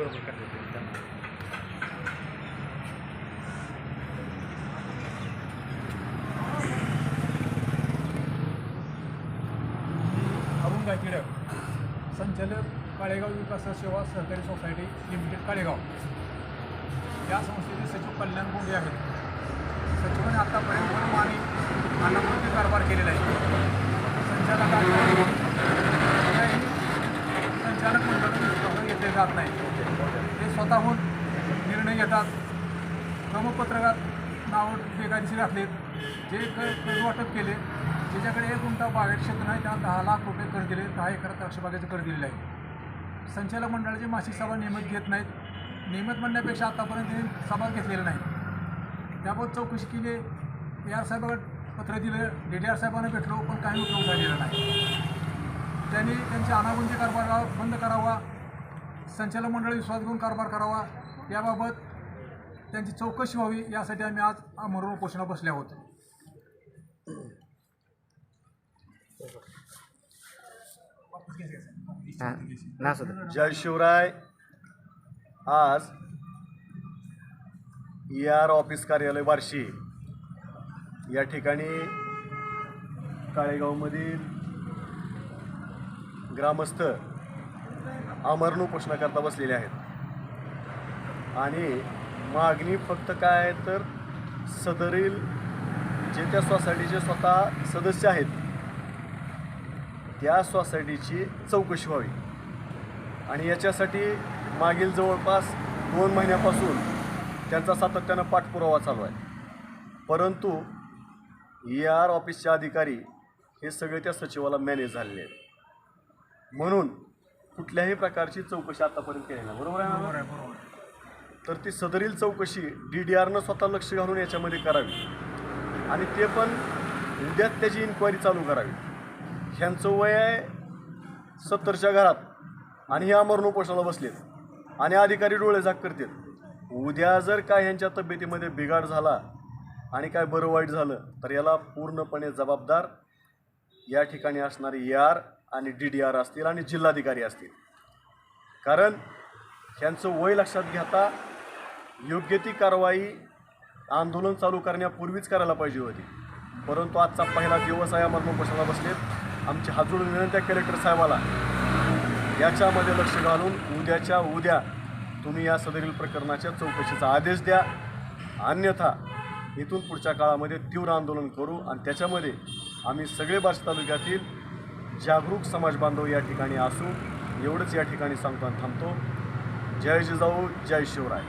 बरोबर करतात त्यांना. अरुण गायकिडक संचालक काळेगाव विकास सेवा सहकारी सोसायटी लिमिटेड काळेगाव. या संस्थेचे सचिव कल्याण गोंडे आहेत. सचिवाने आतापर्यंत वनम आणि अन्नपूर्ती कारभार केलेला आहे. संचालक संचालक मंडळ घेतले जात नाही. स्वतःहून निर्णय घेतात. क्रमपत्रकात नावं बेकायदेशीर घातलेत जे क कर्ज वाटप केले ज्याच्याकडे एक गुंठा बागायत क्षेत्र नाही त्याला दहा लाख रुपये कर दिले. दहा एकर द्राक्षबागेचं कर दिलेलं आहे. संचालक मंडळाची मासिक सभा नियमित घेत नाहीत नियमित म्हणण्यापेक्षा आतापर्यंत सभा घेतलेल्या नाही. त्याबाबत चौकशी केली. ए आर साहेबांकडे पत्र दिलं. डी डी आर साहेबांना भेटलो पण काही उपयोग झालेला नाही. त्यांनी त्यांची अनागुंती कारभार बंद करावा. संचालक मंडळ विश्वास घेऊन कारभार करावा. याबाबत त्यांची चौकशी व्हावी यासाठी आम्ही आज अमरून उपोषणाला बसले आहोत. हां जय शिवराय. आज ई आर ऑफिस कार्यालय बार्शी. या ठिकाणी काळेगावमधील ग्रामस्थ अमरण उपोषणाकरता बसलेले आहेत. आणि मागणी फक्त काय आहे तर सदरील जे त्या सोसायटीचे स्वतः सदस्य आहेत त्या सोसायटीची चौकशी व्हावी. आणि याच्यासाठी मागील जवळपास दोन महिन्यापासून त्यांचा सातत्यानं पाठपुरावा चालू आहे. परंतु ई आर ऑफिसचे अधिकारी हे सगळे त्या सचिवाला मॅनेज झालेले आहेत. म्हणून कुठल्याही प्रकारची चौकशी आतापर्यंत केली नाही. बरोबर आहे ना बरोबर आहे बरोबर आहे. तर ती सदरील चौकशी डी डी आरनं स्वतः लक्ष घालून याच्यामध्ये करावी. आणि ते पण उद्याच त्याची इन्क्वायरी चालू करावी. ह्यांचं वय आहे सत्तरच्या घरात आणि हे अमरण उपोषणाला बसलेत. आणि अधिकारी डोळे झाक करतील उद्या जर काय ह्यांच्या तब्येतीमध्ये बिघाड झाला आणि काय बरं वाईट झालं तर याला पूर्णपणे जबाबदार या ठिकाणी असणारे ए आर आणि डी डी आर असतील आणि जिल्हाधिकारी असतील. कारण ह्यांचं वय लक्षात घेता योग्य ती कारवाई आंदोलन चालू करण्यापूर्वीच करायला पाहिजे होती. परंतु आजचा पहिला दिवस आहे अमर उपोषणाला बसलेत. आमची हातजोड विनंती आहे कलेक्टर साहेबाला. याच्यामध्ये लक्ष घालून उद्याच्या उद्या तुम्ही या सदरील प्रकरणाच्या चौकशीचा आदेश द्या. अन्यथा इथून पुढच्या काळामध्ये तीव्र आंदोलन करू आणि त्याच्यामध्ये आम्ही सगळे बार्शी तालुक्यातील जागरूक समाज बांधव या ठिकाणी असू एवढंच या ठिकाणी सांगतो आणि थांबतो. जय जिजाऊ जय शिवराय.